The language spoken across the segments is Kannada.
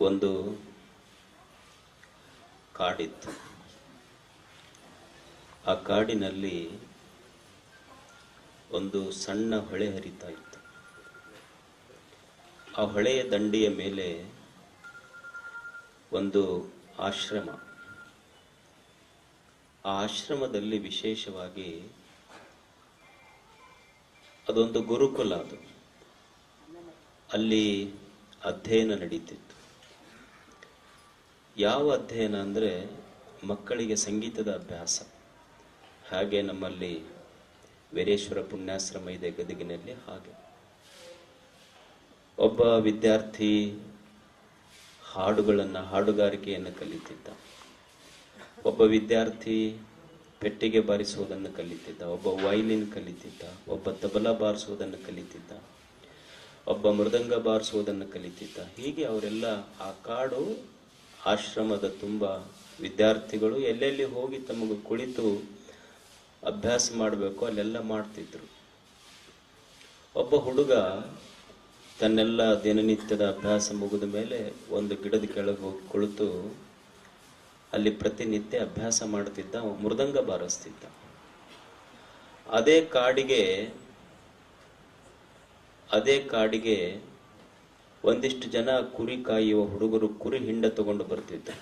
ಒಂದು ಕಾಡಿತ್ತು. ಆ ಕಾಡಿನಲ್ಲಿ ಒಂದು ಸಣ್ಣ ಹೊಳೆ ಹರಿತಾ ಇತ್ತು. ಆ ಹೊಳೆಯ ದಂಡೆಯ ಮೇಲೆ ಒಂದು ಆಶ್ರಮ. ಆ ಆಶ್ರಮದಲ್ಲಿ ವಿಶೇಷವಾಗಿ ಅದೊಂದು ಗುರುಕುಲ ಅದು. ಅಲ್ಲಿ ಅಧ್ಯಯನ ನಡೀತಿತ್ತು. ಯಾವ ಅಧ್ಯಯನ ಅಂದರೆ ಮಕ್ಕಳಿಗೆ ಸಂಗೀತದ ಅಭ್ಯಾಸ. ಹಾಗೆ ನಮ್ಮಲ್ಲಿ ವೀರೇಶ್ವರ ಪುಣ್ಯಾಶ್ರಮ ಇದೆ ಗದಗಿನಲ್ಲಿ ಹಾಗೆ. ಒಬ್ಬ ವಿದ್ಯಾರ್ಥಿ ಹಾಡುಗಳನ್ನು, ಹಾಡುಗಾರಿಕೆಯನ್ನು ಕಲಿತಿದ್ದ. ಒಬ್ಬ ವಿದ್ಯಾರ್ಥಿ ಪೆಟ್ಟಿಗೆ ಬಾರಿಸುವುದನ್ನು ಕಲಿತಿದ್ದ. ಒಬ್ಬ ವೈಲಿನ್ ಕಲಿತಿದ್ದ. ಒಬ್ಬ ತಬಲ ಬಾರಿಸುವುದನ್ನು ಕಲಿತಿದ್ದ. ಒಬ್ಬ ಮೃದಂಗ ಬಾರಿಸುವುದನ್ನು ಕಲಿತಿದ್ದ. ಹೀಗೆ ಅವರೆಲ್ಲ ಆ ಕಾಡು ಆಶ್ರಮದ ತುಂಬ ವಿದ್ಯಾರ್ಥಿಗಳು ಎಲ್ಲೆಲ್ಲಿ ಹೋಗಿ ತಮಗೆ ಕುಳಿತು ಅಭ್ಯಾಸ ಮಾಡಬೇಕು ಅಲ್ಲೆಲ್ಲ ಮಾಡ್ತಿದ್ರು. ಒಬ್ಬ ಹುಡುಗ ತನ್ನೆಲ್ಲ ದಿನನಿತ್ಯದ ಅಭ್ಯಾಸ ಮುಗಿದ ಮೇಲೆ ಒಂದು ಗಿಡದ ಕೆಳಗೆ ಹೋಗಿ ಕುಳಿತು ಅಲ್ಲಿ ಪ್ರತಿನಿತ್ಯ ಅಭ್ಯಾಸ ಮಾಡ್ತಿದ್ದ, ಮೃದಂಗ ಬಾರಿಸ್ತಿದ್ದ. ಅದೇ ಕಾಡಿಗೆ ಅದೇ ಕಾಡಿಗೆ ಒಂದಿಷ್ಟು ಜನ ಕುರಿ ಕಾಯುವ ಹುಡುಗರು ಕುರಿ ಹಿಂಡ ತಗೊಂಡು ಬರ್ತಿದ್ರು.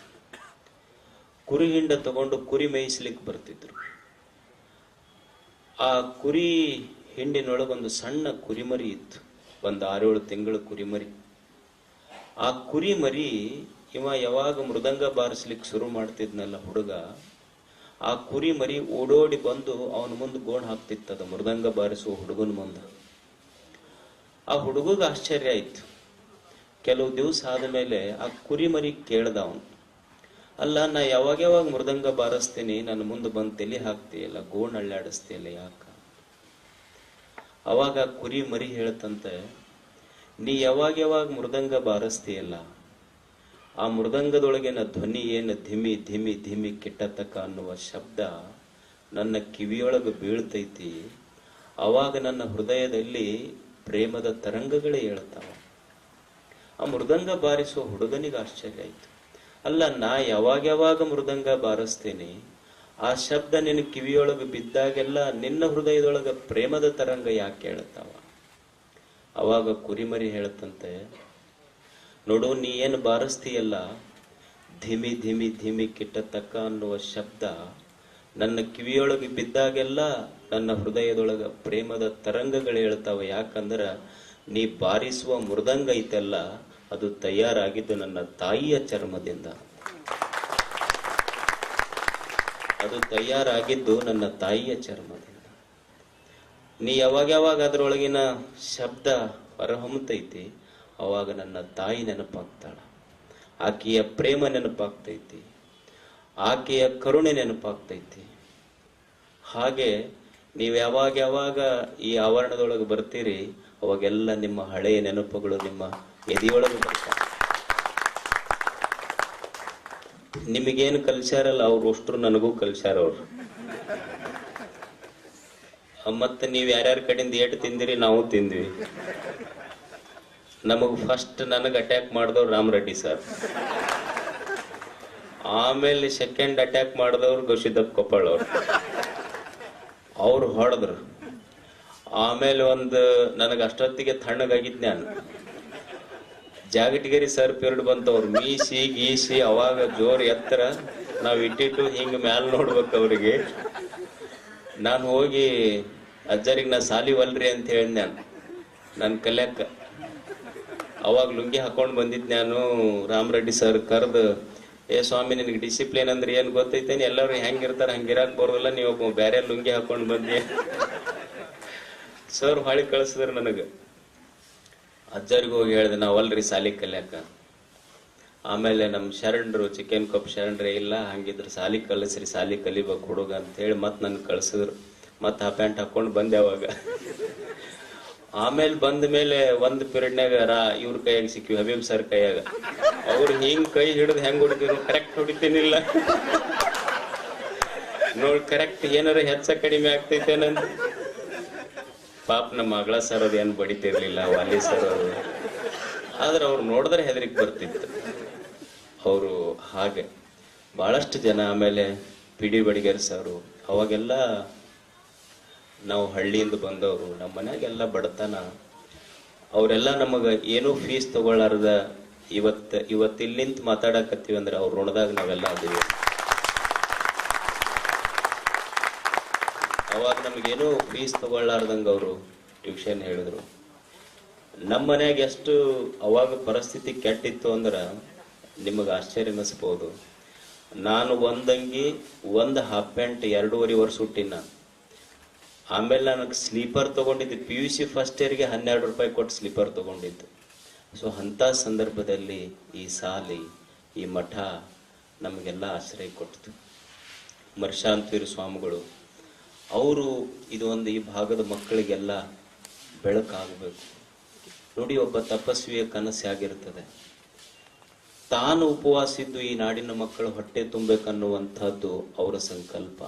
ಕುರಿ ಹಿಂಡ ತಗೊಂಡು ಕುರಿ ಮೇಯಿಸ್ಲಿಕ್ಕೆ ಬರ್ತಿದ್ರು. ಆ ಕುರಿ ಹಿಂಡಿನೊಳಗೊಂದು ಸಣ್ಣ ಕುರಿಮರಿ ಇತ್ತು. ಒಂದು ಆರೇಳು ತಿಂಗಳ ಕುರಿಮರಿ. ಆ ಕುರಿಮರಿ ಇವ ಯಾವಾಗ ಮೃದಂಗ ಬಾರಿಸ್ಲಿಕ್ಕೆ ಶುರು ಮಾಡ್ತಿದ್ನಲ್ಲ ಹುಡುಗ, ಆ ಕುರಿ ಮರಿ ಓಡೋಡಿ ಬಂದು ಅವನ ಮುಂದೆ ಗೋಣ್ ಹಾಕ್ತಿತ್ತದ ಮೃದಂಗ ಬಾರಿಸುವ ಹುಡುಗನ ಮುಂದೆ. ಆ ಹುಡುಗಗ ಆಶ್ಚರ್ಯ ಆಯ್ತು. ಕೆಲವು ದಿವಸ ಆದಮೇಲೆ ಆ ಕುರಿಮರಿ ಕೇಳ್ದ ಅವನು ಅಲ್ಲ, ನಾ ಯಾವಾಗ ಯಾವಾಗ ಮೃದಂಗ ಬಾರಿಸ್ತೀನಿ, ನನ್ನ ಮುಂದೆ ಬಂದು ತಲೆ ಹಾಕ್ತೀಯಲ್ಲ, ಗೋಣ್ ಅಳ್ಳಾಡಿಸ್ತೀಯಲ್ಲ ಯಾಕ? ಅವಾಗ ಕುರಿ ಮರಿ ಹೇಳ್ತಂತೆ, ನೀ ಯಾವಾಗ ಯಾವಾಗ ಮೃದಂಗ ಬಾರಿಸ್ತೀಯಲ್ಲ, ಆ ಮೃದಂಗದೊಳಗಿನ ಧ್ವನಿ ಏನು ಧಿಮಿ ಧಿಮಿ ಧಿಮಿ ಕೆಟ್ಟತಕ್ಕ ಅನ್ನುವ ಶಬ್ದ ನನ್ನ ಕಿವಿಯೊಳಗೆ ಬೀಳ್ತೈತಿ. ಅವಾಗ ನನ್ನ ಹೃದಯದಲ್ಲಿ ಪ್ರೇಮದ ತರಂಗಗಳೇ ಹೇಳ್ತಾವ. ಆ ಮೃದಂಗ ಬಾರಿಸುವ ಹುಡುಗನಿಗೆ ಆಶ್ಚರ್ಯ ಆಯಿತು. ಅಲ್ಲ, ನಾ ಯಾವಾಗ ಯಾವಾಗ ಮೃದಂಗ ಬಾರಿಸ್ತೇನೆ? ಆ ಶಬ್ದ ನಿನ್ನ ಕಿವಿಯೊಳಗೆ ಬಿದ್ದಾಗೆಲ್ಲ ನಿನ್ನ ಹೃದಯದೊಳಗೆ ಪ್ರೇಮದ ತರಂಗ ಯಾಕೆ ಹೇಳ್ತಾವ ಅವಾಗ ಕುರಿಮರಿ ಹೇಳ್ತಂತೆ ನೋಡು, ನೀ ಏನು ಬಾರಿಸ್ತೀಯಲ್ಲ? ಧಿಮಿ ಧಿಮಿ ಧಿಮಿ ಕಿಟ್ಟತಕ್ಕ ಅನ್ನುವ ಶಬ್ದ ನನ್ನ ಕಿವಿಯೊಳಗೆ ಬಿದ್ದಾಗೆಲ್ಲ ನನ್ನ ಹೃದಯದೊಳಗೆ ಪ್ರೇಮದ ತರಂಗಗಳು ಹೇಳ್ತಾವೆ. ಯಾಕಂದ್ರೆ, ನೀ ಬಾರಿಸುವ ಮೃದಂಗ ಐತಲ್ಲ ಅದು ತಯಾರಾಗಿದ್ದು ನನ್ನ ತಾಯಿಯ ಚರ್ಮದಿಂದ. ಅದು ತಯಾರಾಗಿದ್ದು ನನ್ನ ತಾಯಿಯ ಚರ್ಮದಿಂದ. ನೀ ಯಾವಾಗ ಯಾವಾಗ ಅದರೊಳಗಿನ ಶಬ್ದ ಹೊರಹೊಮ್ಮತೈತಿ ಅವಾಗ ನನ್ನ ತಾಯಿ ನೆನಪಾಗ್ತಾಳ. ಆಕೆಯ ಪ್ರೇಮ ನೆನಪಾಗ್ತೈತಿ. ಆಕೆಯ ಕರುಣೆ ನೆನಪಾಗ್ತೈತಿ. ಹಾಗೆ ನೀವು ಯಾವಾಗ ಯಾವಾಗ ಈ ಆವರಣದೊಳಗೆ ಬರ್ತೀರಿ, ಅವಾಗೆಲ್ಲ ನಿಮ್ಮ ಹಳೆಯ ನೆನಪುಗಳು, ನಿಮ್ಮ ಎದೆಯೊಳಗೆ ಬರ್ತಾರೆ ನಿಮಗೇನು ಕಲ್ಸ್ಯಾರಲ್ಲ, ಅವ್ರು ಅಷ್ಟರು ನನಗೂ ಕಲ್ಸ್ಯಾರ ಅವ್ರು. ಮತ್ತೆ ನೀವು ಯಾರ್ಯಾರ ಕಡೆಯಿಂದ ಏಟು ತಿಂದಿರಿ, ನಾವು ತಿಂದ್ವಿ. ನಮಗೆ ಫಸ್ಟ್ ನನಗೆ ಅಟ್ಯಾಕ್ ಮಾಡಿದವ್ರು ರಾಮ್ ರೆಡ್ಡಿ ಸರ್ ಆಮೇಲೆ ಸೆಕೆಂಡ್ ಅಟ್ಯಾಕ್ ಮಾಡಿದವ್ರು ಗೌಶಿದಪ್ ಕೊಪ್ಪಳ್ ಅವ್ರು. ಅವ್ರು ಹೊಡೆದ್ರು. ಆಮೇಲೆ ಒಂದು ನನಗೆ ಅಷ್ಟೊತ್ತಿಗೆ ತಣ್ಣಗಾಗಿದ್ ನಾನು ಜಾಗಟಿಗರಿ ಸರ್ ಪೀರಿಯಡ್ ಬಂತು ಅವ್ರು ಮೀಸಿ ಗೀಸಿ ಅವಾಗ ಜೋರ್ ಎತ್ತರ. ನಾವ್ ಇಟ್ಟಿಟ್ಟು ಹಿಂಗ ಮ್ಯಾಲ್ ನೋಡ್ಬೇಕು ಅವ್ರಿಗೆ. ನಾನು ಹೋಗಿ ಅಜ್ಜರಿಗೆ ನಾ ಸಾಲಿವಲ್ರಿ ಅಂತ ಹೇಳಿ ನಾನು. ನನ್ ಕಲ್ಯಾಕ ಅವಾಗ ಲುಂಗಿ ಹಾಕೊಂಡು ಬಂದಿದ್ ನಾನು ರಾಮರೆಡ್ಡಿ ಸರ್ ಕರೆದು, ಏ ಸ್ವಾಮಿ, ನಿನಗೆ ಡಿಸಿಪ್ಲಿನ್ ಅಂದ್ರೆ ಏನು ಗೊತ್ತೈತೇನೆ? ಎಲ್ಲರೂ ಹೆಂಗಿರ್ತಾರೆ, ಹಂಗಿರಾಕ್ ಬರೋಲ್ಲ. ನೀವು ಬೇರೆ ಲುಂಗಿ ಹಾಕೊಂಡು ಬಂದಿ. ಸರ್ ಹೊಳಿ ಕಳಿಸಿದ್ರು ನನಗ. ಅಜ್ಜರಿಗೆ ಹೋಗಿ ಹೇಳಿದೆ, ನಾವು ಅಲ್ರಿ ಸಾಲಿ ಕಲ್ಯಾಕ. ಆಮೇಲೆ ನಮ್ಮ ಶರಣರು, ಚಿಕನ್ ಕಪ್ ಶರಣರೇ, ಇಲ್ಲ, ಹಂಗಿದ್ರೆ ಸಾಲಿ ಕಲಿಸ್ರಿ, ಸಾಲಿ ಕಲಿಬೇಕು ಹುಡುಗ ಅಂತ ಹೇಳಿ ಮತ್ತೆ ನನ್ನ ಕಳ್ಸಿದ್ರು. ಮತ್ತೆ ಆ ಪ್ಯಾಂಟ್ ಹಾಕೊಂಡು ಬಂದೆ ಅವಾಗ. ಆಮೇಲೆ ಬಂದ ಮೇಲೆ ಒಂದು ಪೀರಿಯಡ್ನಾಗ ರಾ, ಇವ್ರ ಕೈಯಾಗ ಸಿಕ್ಕಿವಿ, ಹಬೀಬ್ ಸರ್ ಕೈಯಾಗ. ಅವ್ರು ಹಿಂಗ್ ಕೈ ಹಿಡಿದು ಹೆಂಗ್ ಹೊಡಿತೀವಿ ಕರೆಕ್ಟ್ ಹೊಡಿತೀನಿಲ್ಲ. ನೋಡಿ ಕರೆಕ್ಟ್ ಏನಾರ ಹೆಚ್ಚ ಕಡಿಮೆ ಆಗ್ತೈತೇನಂತ. ಪಾಪ ನಮ್ಮ ಮಗಳ ಸರ್ ಏನು ಬಡಿತಿರ್ಲಿಲ್ಲ, ವಾಲಿ ಸರ್ ಅವರು ಆದ್ರೆ ಅವ್ರು ನೋಡಿದ್ರೆ ಹೆದರಿಕೆ ಬರ್ತಿತ್ತು. ಅವರು ಹಾಗೆ ಬಹಳಷ್ಟು ಜನ ಆಮೇಲೆ ಪಿ ಡಿ ಬಡಿಗೇರ್ ಸರು, ಅವಾಗೆಲ್ಲ ನಾವು ಹಳ್ಳಿಯಿಂದ ಬಂದವರು, ನಮ್ಮ ಮನೆಯಾಗೆಲ್ಲ ಬಡತನ. ಅವರೆಲ್ಲ ನಮಗೆ ಏನೂ ಫೀಸ್ ತಗೊಳ್ಳಾರ್ದ ಇವತ್ತ ಇವತ್ತು ಇಲ್ಲಿ ನಿಂತು ಮಾತಾಡಕತ್ತೀವಿ ಅಂದ್ರೆ ಅವ್ರು ಋಣದಾಗ ನಾವೆಲ್ಲ ಅದೀವಿ. ಅವಾಗ ನಮಗೇನು ಫೀಸ್ ತಗೊಳ್ಳಾರ್ದಂಗೆ ಅವರು ಟ್ಯೂಷನ್ ಹೇಳಿದ್ರು. ನಮ್ಮ ಮನ್ಯಾಗ ಎಷ್ಟು ಅವಾಗ ಪರಿಸ್ಥಿತಿ ಕೆಟ್ಟಿತ್ತು ಅಂದ್ರೆ ನಿಮಗೆ ಆಶ್ಚರ್ಯ ಅನಿಸ್ಬೋದು. ನಾನು ಒಂದಂಗಿ ಒಂದು ಹಾಫ್ ಪ್ಯಾಂಟ್ ಎರಡೂವರೆ ವರ್ಷ ಹುಟ್ಟಿನ. ಆಮೇಲೆ ನನಗೆ ಸ್ಲೀಪರ್ ತಗೊಂಡಿದ್ದು. ಪಿ ಯು ಸಿ ಫಸ್ಟ್ ಇಯರ್ಗೆ ಹನ್ನೆರಡು ರೂಪಾಯಿ ಕೊಟ್ಟು ಸ್ಲೀಪರ್ ತಗೊಂಡಿದ್ದು. ಸೊ ಅಂಥ ಸಂದರ್ಭದಲ್ಲಿ ಈ ಸಾಲಿ, ಈ ಮಠ ನಮಗೆಲ್ಲ ಆಶ್ರಯ ಕೊಡ್ತು ಮರ್ಶಾಂತವೀರ ಸ್ವಾಮಿಗಳು ಅವರು ಇದು ಒಂದು ಈ ಭಾಗದ ಮಕ್ಕಳಿಗೆಲ್ಲ ಬೆಳಕಾಗಬೇಕು. ನೋಡಿ, ಒಬ್ಬ ತಪಸ್ವಿಯ ಕನಸಾಗಿರ್ತದೆ ತಾನು ಉಪವಾಸಿದ್ದು ಈ ನಾಡಿನ ಮಕ್ಕಳು ಹೊಟ್ಟೆ ತುಂಬಬೇಕನ್ನುವಂಥದ್ದು ಅವರ ಸಂಕಲ್ಪ.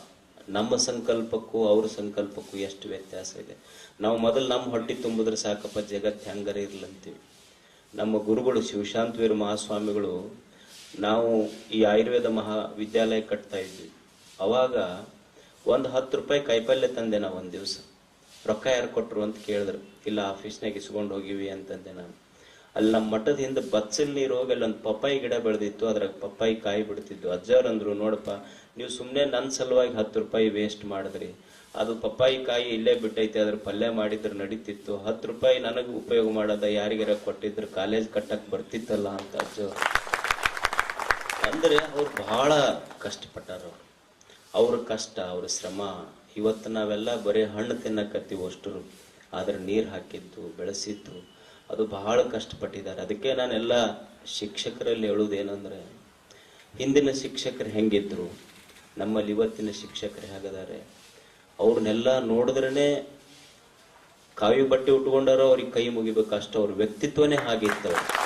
ನಮ್ಮ ಸಂಕಲ್ಪಕ್ಕೂ ಅವರ ಸಂಕಲ್ಪಕ್ಕೂ ಎಷ್ಟು ವ್ಯತ್ಯಾಸ ಇದೆ. ನಾವು ಮೊದಲು ನಮ್ಮ ಹೊಟ್ಟೆ ತುಂಬಿದ್ರೆ ಸಾಕಪ್ಪ, ಜಗತ್ತು ಹೆಂಗರ ಇರ್ಲಂತೀವಿ. ನಮ್ಮ ಗುರುಗಳು, ಶಿವಶಾಂತವೀರ ಮಹಾಸ್ವಾಮಿಗಳು, ನಾವು ಈ ಆಯುರ್ವೇದ ಮಹಾವಿದ್ಯಾಲಯ ಕಟ್ತಾ ಇದ್ವಿ. ಅವಾಗ ಒಂದು ಹತ್ತು ರೂಪಾಯಿ ಕಾಯಿಪಲ್ಯ ತಂದೆ ನಾ ಒಂದು ದಿವಸ. ರೊಕ್ಕ ಯಾರು ಕೊಟ್ರು ಅಂತ ಕೇಳಿದ್ರು. ಇಲ್ಲ, ಆಫೀಸ್ನಾಗ ಇಸ್ಕೊಂಡು ಹೋಗಿವಿ ಅಂತಂದೆ ನಾನು. ಅಲ್ಲಿ ನಮ್ಮ ಮಠದ ಹಿಂದೆ ಬಚ್ಚಲ್ ನೀರು ಹೋಗಿ ಅಲ್ಲಿ ಒಂದು ಪಪ್ಪಾಯಿ ಗಿಡ ಬೆಳೆದಿತ್ತು. ಅದ್ರಾಗ ಪಪ್ಪಾಯಿ ಕಾಯಿ ಬಿಡ್ತಿದ್ದು ಅಜ್ಜವ್ರು ಅಂದ್ರು ನೋಡಪ್ಪ, ನೀವು ಸುಮ್ಮನೆ ನನ್ನ ಸಲುವಾಗಿ ಹತ್ತು ರೂಪಾಯಿ ವೇಸ್ಟ್ ಮಾಡಿದ್ರಿ. ಅದು ಪಪ್ಪಾಯಿ ಕಾಯಿ ಇಲ್ಲೇ ಬಿಟ್ಟೈತೆ. ಅದ್ರ ಪಲ್ಯ ಮಾಡಿದ್ರೆ, ನಡೀತಿತ್ತು. ಹತ್ತು ರೂಪಾಯಿ ನನಗೆ ಉಪಯೋಗ ಮಾಡೋದ ಯಾರಿಗಾರ ಕೊಟ್ಟಿದ್ರು, ಕಾಲೇಜ್ ಕಟ್ಟಕ್ಕೆ ಬರ್ತಿತ್ತಲ್ಲ ಅಂತ ಅಜ್ಜವ್ರು ಅಂದ್ರೆ ಅವ್ರು ಬಹಳ ಕಷ್ಟಪಟ್ಟಾರ ಅವ್ರು ಅವ್ರ ಕಷ್ಟ, ಅವ್ರ ಶ್ರಮ, ಇವತ್ತು ನಾವೆಲ್ಲ ಬರೀ ಹಣ್ಣು ತಿನ್ನಕತ್ತೀವಿ ಅಷ್ಟರು. ಆದ್ರೆ ನೀರು ಹಾಕಿದ್ದು, ಬೆಳೆಸಿದ್ದು, ಅದು ಬಹಳ ಕಷ್ಟಪಟ್ಟಿದ್ದಾರೆ. ಅದಕ್ಕೆ ನಾನೆಲ್ಲ ಶಿಕ್ಷಕರಲ್ಲಿ ಹೇಳುವುದೇನಂದ್ರೆ ಹಿಂದಿನ ಶಿಕ್ಷಕರು ಹೆಂಗಿದ್ರು, ನಮ್ಮಲ್ಲಿ ಇವತ್ತಿನ ಶಿಕ್ಷಕರು ಹೇಗದಾರೆ, ಅವ್ರನ್ನೆಲ್ಲ ನೋಡಿದ್ರೇನೆ ಕಾವಿ ಬಟ್ಟೆ ಉಟ್ಕೊಂಡಾರ ಅವ್ರಿಗೆ ಕೈ ಮುಗಿಬೇಕು. ಅಷ್ಟು ಅವ್ರ ವ್ಯಕ್ತಿತ್ವನೇ ಹಾಗಿತ್ತು.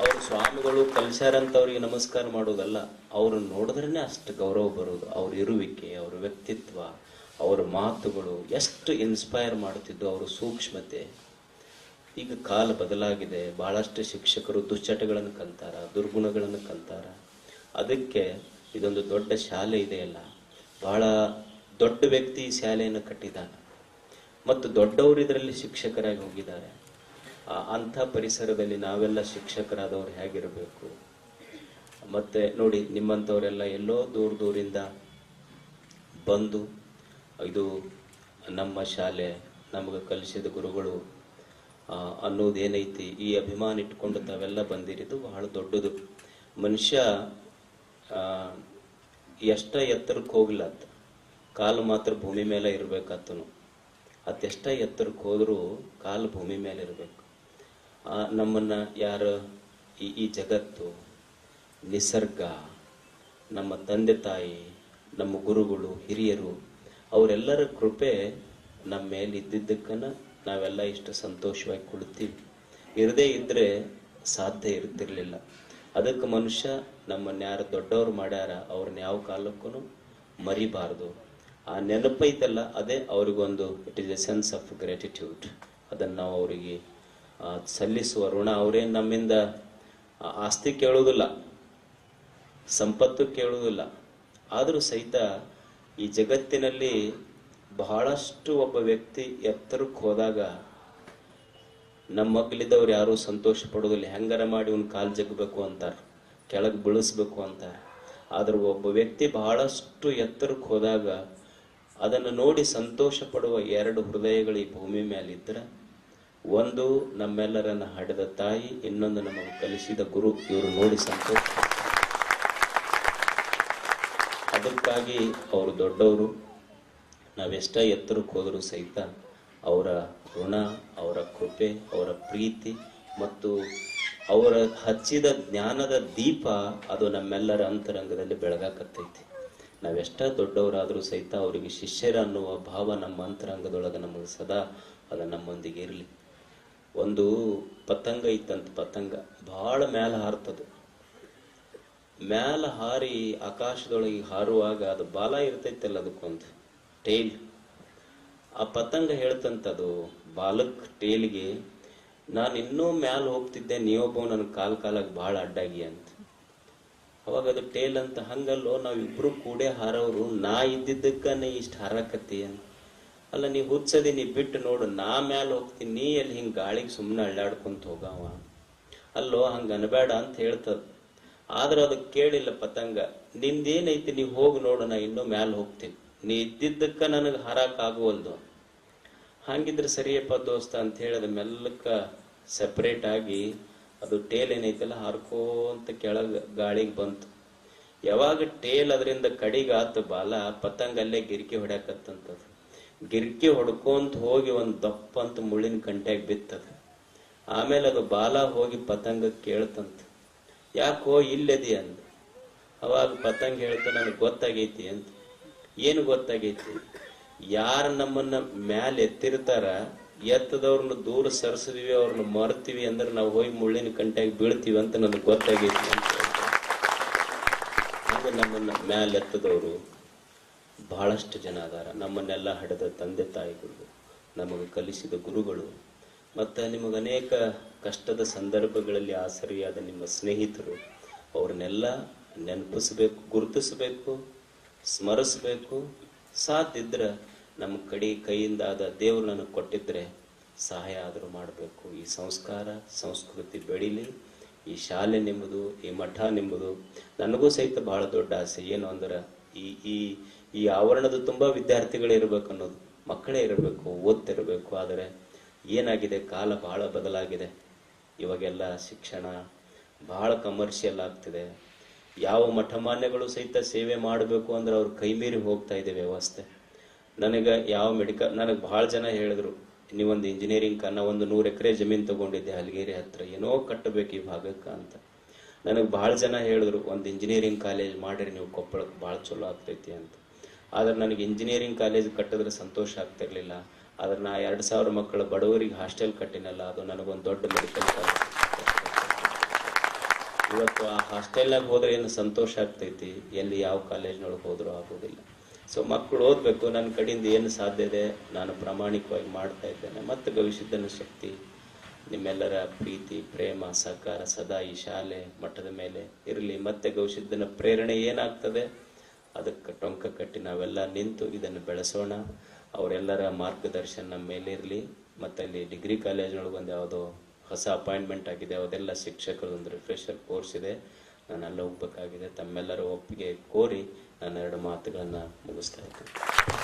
ಅವ್ರು ಸ್ವಾಮಿಗಳು ಕಲ್ಸ್ಯಾರಂತವ್ರಿಗೆ ನಮಸ್ಕಾರ ಮಾಡೋದಲ್ಲ ಅವ್ರನ್ನ ನೋಡಿದ್ರೇ ಅಷ್ಟು ಗೌರವ ಬರೋದು. ಅವ್ರ ಇರುವಿಕೆ, ಅವ್ರ ವ್ಯಕ್ತಿತ್ವ, ಅವ್ರ ಮಾತುಗಳು ಎಷ್ಟು ಇನ್ಸ್ಪೈರ್ ಮಾಡ್ತಿದ್ದು ಅವ್ರ ಸೂಕ್ಷ್ಮತೆ. ಈಗ ಕಾಲ ಬದಲಾಗಿದೆ ಭಾಳಷ್ಟು ಶಿಕ್ಷಕರು ದುಶ್ಚಟಗಳನ್ನು ಕಲ್ತಾರ, ದುರ್ಗುಣಗಳನ್ನು ಕಲ್ತಾರ. ಅದಕ್ಕೆ ಇದೊಂದು ದೊಡ್ಡ ಶಾಲೆ ಇದೆಯಲ್ಲ ಬಹಳ ದೊಡ್ಡ ವ್ಯಕ್ತಿ ಶಾಲೆಯನ್ನು ಕಟ್ಟಿದ್ದಾನೆ. ಮತ್ತು ದೊಡ್ಡವರು ಇದರಲ್ಲಿ ಶಿಕ್ಷಕರಾಗಿ ಹೋಗಿದ್ದಾರೆ. ಅಂಥ ಪರಿಸರದಲ್ಲಿ ನಾವೆಲ್ಲ ಶಿಕ್ಷಕರಾದವ್ರು ಹೇಗಿರಬೇಕು? ಮತ್ತೆ ನೋಡಿ, ನಿಮ್ಮಂಥವರೆಲ್ಲ ಎಲ್ಲೋ ದೂರ ದೂರಿಂದ ಬಂದು ಇದು ನಮ್ಮ ಶಾಲೆ, ನಮಗೆ ಕಲಿಸಿದ ಗುರುಗಳು ಅನ್ನೋದೇನೈತಿ ಈ ಅಭಿಮಾನ ಇಟ್ಕೊಂಡು ತಾವೆಲ್ಲ ಬಂದಿರೋದು ಬಹಳ ದೊಡ್ಡದು. ಮನುಷ್ಯ ಎಷ್ಟ ಎತ್ತರಕ್ಕೆ ಹೋಗಿಲ್ಲ ಅತ್ತ ಕಾಲು ಮಾತ್ರ ಭೂಮಿ ಮೇಲೆ ಇರಬೇಕಾತನು. ಅದೆಷ್ಟ ಎತ್ತರಕ್ಕೆ ಹೋದರೂ ಕಾಲು ಭೂಮಿ ಮೇಲೆ ಇರಬೇಕು. ನಮ್ಮನ್ನ ಯಾರು ಈ ಈ ಜಗತ್ತು, ನಿಸರ್ಗ, ನಮ್ಮ ತಂದೆ ತಾಯಿ, ನಮ್ಮ ಗುರುಗಳು, ಹಿರಿಯರು, ಅವರೆಲ್ಲರ ಕೃಪೆ ನಮ್ಮ ಮೇಲೆ ಇದ್ದಿದ್ದಕ್ಕನ ನಾವೆಲ್ಲ ಇಷ್ಟು ಸಂತೋಷವಾಗಿ ಕೊಡ್ತೀವಿ ಇರದೇ ಇದ್ದರೆ ಸಾಧ್ಯ ಇರ್ತಿರ್ಲಿಲ್ಲ ಅದಕ್ಕೆ ಮನುಷ್ಯ ನಮ್ಮನ್ನ ಯಾರು ದೊಡ್ಡವ್ರು ಮಾಡ್ಯಾರ, ಅವ್ರನ್ನ ಯಾವ ಕಾಲಕ್ಕೂ ಮರಿಬಾರ್ದು. ಆ ನೆನಪೈತಲ್ಲ, ಅದೇ ಅವ್ರಿಗೊಂದು it is a sense of gratitude ಅದನ್ನು ನಾವು ಅವರಿಗೆ ಸಲ್ಲಿಸುವ ಋಣ ಅವರೇನು ನಮ್ಮಿಂದ ಆಸ್ತಿ ಕೇಳುವುದಿಲ್ಲ, ಸಂಪತ್ತು ಕೇಳುವುದಿಲ್ಲ. ಆದರೂ ಸಹಿತ ಈ ಜಗತ್ತಿನಲ್ಲಿ ಬಹಳಷ್ಟು ಒಬ್ಬ ವ್ಯಕ್ತಿ ಎತ್ತರಕ್ಕೆ ಹೋದಾಗ ನಮ್ಮ ಮಗ್ಲಿದ್ದವ್ರು ಯಾರೂ ಸಂತೋಷ ಪಡೋದಿಲ್ಲ ಹೆಂಗಾರ ಮಾಡಿ ಅವ್ನ ಕಾಲು ಜಗ್ಬೇಕು ಅಂತಾರೆ, ಕೆಳಗೆ ಬೀಳಿಸ್ಬೇಕು ಅಂತಾರೆ. ಆದರೂ ಒಬ್ಬ ವ್ಯಕ್ತಿ ಬಹಳಷ್ಟು ಎತ್ತರಕ್ಕೆ ಹೋದಾಗ ಅದನ್ನು ನೋಡಿ ಸಂತೋಷ ಪಡುವ ಎರಡು ಹೃದಯಗಳು ಈ ಭೂಮಿ ಮೇಲಿದ್ರೆ ಒಂದು ನಮ್ಮೆಲ್ಲರನ್ನ ಹಡೆದ ತಾಯಿ, ಇನ್ನೊಂದು ನಮಗೆ ಕಲಿಸಿದ ಗುರು, ಇವರು ನೋಡಿ ಸಂತೋಷ. ಅದಕ್ಕಾಗಿ ಅವರು ದೊಡ್ಡವರು. ನಾವೆಷ್ಟ ಎತ್ತರಕ್ಕೆ ಹೋದರೂ ಸಹಿತ ಅವರ ಋಣ, ಅವರ ಕೃಪೆ, ಅವರ ಪ್ರೀತಿ ಮತ್ತು ಅವರ ಹಚ್ಚಿದ ಜ್ಞಾನದ ದೀಪ ಅದು ನಮ್ಮೆಲ್ಲರ ಅಂತರಂಗದಲ್ಲಿ ಬೆಳಗಾಕತ್ತೈತಿ. ನಾವೆಷ್ಟ ದೊಡ್ಡವರಾದರೂ ಸಹಿತ ಅವರಿಗೆ ಶಿಷ್ಯರ ಅನ್ನುವ ಭಾವ ನಮ್ಮ ಅಂತರಂಗದೊಳಗೆ ನಮಗೆ ಸದಾ ಅದು ನಮ್ಮೊಂದಿಗೆ ಇರಲಿ. ಒಂದು ಪತಂಗ ಇತ್ತಂತ, ಪತಂಗ. ಬಹಳ ಮ್ಯಾಲ ಹಾರ್ತದು. ಮ್ಯಾಲ ಹಾರಿ ಆಕಾಶದೊಳಗೆ ಹಾರುವಾಗ ಅದು ಬಾಲ ಇರ್ತೈತಲ್ಲ ಅದಕ್ಕೊಂದು ಟೇಲ್. ಆ ಪತಂಗ ಹೇಳ್ತಂತದು ಬಾಲಕ್ ಟೇಲ್ಗೆ, ನಾನು ಇನ್ನೂ ಮ್ಯಾಲ ಹೋಗ್ತಿದ್ದೆ, ನೀವೊಬ್ಬ ನನ್ನ ಕಾಲ್ ಕಾಲಾಗ ಭಾಳ ಅಡ್ಡಾಗಿ ಅಂತ. ಅವಾಗ ಅದು ಟೇಲ್ ಅಂತ, ಹಂಗಲ್ಲೋ, ನಾವಿಬ್ರು ಕೂಡೇ ಹಾರೋರು ನಾ ಇದ್ದಿದ್ದಕ್ಕನೇ ಇಷ್ಟು ಹಾರಾಕತ್ತಿ ಅಂತ. ಅಲ್ಲ, ನೀ ಹುಚ್ಚದಿ, ನೀ ಬಿಟ್ಟು ನೋಡು, ನಾ ಮ್ಯಾಲ ಹೋಗ್ತೀನಿ, ನೀ ಎಲ್ಲಿ ಹಿಂಗ್ ಗಾಳಿಗೆ ಸುಮ್ಮನೆ ಅಳ್ಳಾಡ್ಕೊಂತ ಹೋಗವ? ಅಲ್ಲೋ, ಹಂಗೆ ಅನ್ಬೇಡ ಅಂತ ಹೇಳ್ತದ. ಆದ್ರ ಅದು ಕೇಳಿಲ್ಲ ಪತಂಗ. ನಿಂದೇನೈತಿ, ನೀ ಹೋಗಿ ನೋಡು, ನಾ ಇನ್ನೂ ಮ್ಯಾಲ ಹೋಗ್ತೀನಿ. ನೀ ಇದ್ದಿದ್ದಕ್ಕ ನನಗೆ ಆಗುವಲ್ದು. ಹಂಗಿದ್ರೆ ಸರಿಯಪ್ಪ ದೋಸ್ತ ಅಂತ ಹೇಳಿದ ಮೆಲ್ಲಕ್ಕ ಸಪ್ರೇಟ್ ಆಗಿ ಅದು ಟೇಲ್ ಏನೈತಲ್ಲ ಹಾರ್ಕೋಂತ ಕೆಳಗೆ ಗಾಳಿಗೆ ಬಂತು. ಯಾವಾಗ ಟೇಲ್ ಅದರಿಂದ ಕಡಿಗಾತು ಬಾಲ, ಪತಂಗ ಅಲ್ಲೇ ಗಿರಿಕಿ ಹೊಡ್ಯಾಕತ್ತಂತದ. ಗಿರ್ಕಿ ಹೊಡ್ಕೊಂತ ಹೋಗಿ ಒಂದು ದಪ್ಪ ಅಂತ ಮುಳ್ಳಿನ ಕಂಟ್ಯಾಗ ಬಿತ್ತದ. ಆಮೇಲೆ ಅದು ಬಾಲ ಹೋಗಿ ಪತಂಗ ಕೇಳ್ತಂತ. ಯಾಕೋ ಇಲ್ಲದಿ ಅಂದ. ಅವಾಗ ಪತಂಗ ಹೇಳ್ತ, ನನಗೆ ಗೊತ್ತಾಗೈತಿ ಅಂತ ಏನು ಗೊತ್ತಾಗೈತಿ? ಯಾರು ನಮ್ಮನ್ನ ಮ್ಯಾಲೆ ಎತ್ತಿರ್ತಾರ, ಎತ್ತದವ್ರನ್ನ ದೂರ ಸರಿಸಿದ್ವಿ ಅವ್ರನ್ನ ಮರ್ತೀವಿ ಅಂದ್ರೆ ನಾವು ಹೋಗಿ ಮುಳ್ಳಿನ ಕಂಟ್ಯಾಗ ಬೀಳ್ತೀವಿ ಅಂತ ನನಗೆ ಗೊತ್ತಾಗೈತಿ ಅಂತ ನಮ್ಮನ್ನ ಮ್ಯಾಲೆ ಎತ್ತದವರು ಬಹಳಷ್ಟು ಜನ ಅದಾರ. ನಮ್ಮನ್ನೆಲ್ಲ ಹಡೆದ ತಂದೆ ತಾಯಿಗಳು, ನಮಗೆ ಕಲಿಸಿದ ಗುರುಗಳು, ಮತ್ತು ನಿಮಗೆ ಅನೇಕ ಕಷ್ಟದ ಸಂದರ್ಭಗಳಲ್ಲಿ ಆಸರಿಯಾದ ನಿಮ್ಮ ಸ್ನೇಹಿತರು, ಅವ್ರನ್ನೆಲ್ಲ ನೆನಪಿಸ್ಬೇಕು, ಗುರುತಿಸ್ಬೇಕು, ಸ್ಮರಿಸ್ಬೇಕು. ಸಾಧ್ಯದ್ರೆ ನಮ್ಮ ಕಡೆ ಕೈಯಿಂದಾದ ದೇವರನ್ನು ಕೊಟ್ಟಿದ್ದರೆ ಸಹಾಯ ಆದರೂ ಮಾಡಬೇಕು. ಈ ಸಂಸ್ಕಾರ, ಸಂಸ್ಕೃತಿ ಬೆಳೀಲಿ. ಈ ಶಾಲೆ ನಿಮ್ಮದು, ಈ ಮಠ ನಿಮ್ಮದು. ನನಗೂ ಸಹಿತ ಭಾಳ ದೊಡ್ಡ ಆಸೆ. ಏನು ಅಂದ್ರೆ ಈ ಈ ಈ ಆವರಣದ ತುಂಬಾ ವಿದ್ಯಾರ್ಥಿಗಳೇ ಇರಬೇಕು ಅನ್ನೋದು, ಮಕ್ಕಳೇ ಇರಬೇಕು, ಓದ್ತಿರಬೇಕು, ಆದರೆ ಏನಾಗಿದೆ? ಕಾಲ ಬಹಳ ಬದಲಾಗಿದೆ. ಇವಾಗೆಲ್ಲ ಶಿಕ್ಷಣ ಬಹಳ ಕಮರ್ಷಿಯಲ್ ಆಗ್ತಿದೆ. ಯಾವ ಮಠಮಾನ್ಯಗಳು ಸಹಿತ ಸೇವೆ ಮಾಡಬೇಕು ಅಂದ್ರೆ ಅವ್ರ ಕೈ ಮೀರಿ ಹೋಗ್ತಾ ಇದೆ ವ್ಯವಸ್ಥೆ. ನನಗೆ ಯಾವ ಮೆಡಿಕಲ್ ನನಗೆ ಭಾಳ ಜನ ಹೇಳಿದ್ರು, ನೀವೊಂದು ಇಂಜಿನಿಯರಿಂಗ್ ನಾ ಒಂದು ನೂರು ಎಕರೆ ಜಮೀನು ತಗೊಂಡಿದ್ದೆ, ಹಲಗೇರಿ ಹತ್ರ, ಏನೋ ಕಟ್ಟಬೇಕು ಈ ಭಾಗಕ್ಕೆ ಅಂತ. ನನಗೆ ಭಾಳ ಜನ ಹೇಳಿದ್ರು, ಒಂದು ಇಂಜಿನಿಯರಿಂಗ್ ಕಾಲೇಜ್ ಮಾಡಿರಿ, ನೀವು ಕೊಪ್ಪಳಕ್ಕೆ ಭಾಳ ಚಲೋ ಆಗ್ತೈತಿ ಅಂತ. ಆದ್ರೆ ನನಗೆ ಇಂಜಿನಿಯರಿಂಗ್ ಕಾಲೇಜ್ ಕಟ್ಟಿದ್ರೆ ಸಂತೋಷ ಆಗ್ತಿರಲಿಲ್ಲ. ಆದ್ರೆ ನಾ ಎರಡು ಸಾವಿರ ಮಕ್ಕಳ ಬಡವರಿಗೆ ಹಾಸ್ಟೆಲ್ ಕಟ್ಟಿನಲ್ಲ, ಅದು ನನಗೊಂದು ದೊಡ್ಡ ಮೆಡಿಕಲ್ ಇವತ್ತು ಆ ಹಾಸ್ಟೆಲ್ನಾಗ ಹೋದ್ರೆ ಏನು ಸಂತೋಷ ಆಗ್ತೈತಿ? ಎಲ್ಲಿ ಯಾವ ಕಾಲೇಜ್ನೊಳಗೆ ಹೋದರೂ ಆಗೋದಿಲ್ಲ. ಸೊ ಮಕ್ಕಳು ಓದಬೇಕು ನನ್ನ ಕಡೆಯಿಂದ ಏನು ಸಾಧ್ಯ ಇದೆ? ನಾನು ಪ್ರಾಮಾಣಿಕವಾಗಿ ಮಾಡ್ತಾ ಇದ್ದೇನೆ. ಮತ್ತು ಗವಿಸಿದ್ದನ ಶಕ್ತಿ, ನಿಮ್ಮೆಲ್ಲರ ಪ್ರೀತಿ, ಪ್ರೇಮ, ಸಹಕಾರ ಸದಾ ಈ ಶಾಲೆ ಮಟ್ಟದ ಮೇಲೆ ಇರಲಿ. ಮತ್ತೆ ಗೌಶಿದ್ದನ ಪ್ರೇರಣೆ ಏನಾಗ್ತದೆ? ಅದಕ್ಕೆ ಟೊಂಕ ಕಟ್ಟಿ ನಾವೆಲ್ಲ ನಿಂತು ಇದನ್ನು ಬೆಳೆಸೋಣ. ಅವರೆಲ್ಲರ ಮಾರ್ಗದರ್ಶನ ಮೇಲಿರಲಿ. ಮತ್ತು ಅಲ್ಲಿ ಡಿಗ್ರಿ ಕಾಲೇಜ್ನೊಳಗೆ ಒಂದು ಯಾವುದೋ ಹೊಸ ಅಪಾಯಿಂಟ್ಮೆಂಟ್ ಆಗಿದೆ. ಅದೆಲ್ಲ ಶಿಕ್ಷಕರದೊಂದು ರಿಫ್ರೆಷರ್ ಕೋರ್ಸ್ ಇದೆ. ನಾನು ಅಲ್ಲಿ ಹೋಗ್ಬೇಕಾಗಿದೆ. ತಮ್ಮೆಲ್ಲರ ಒಪ್ಪಿಗೆ ಕೋರಿ ನಾನು ಎರಡು ಮಾತುಗಳನ್ನು ಮುಗಿಸ್ತಾ ಇದ್ದೇನೆ.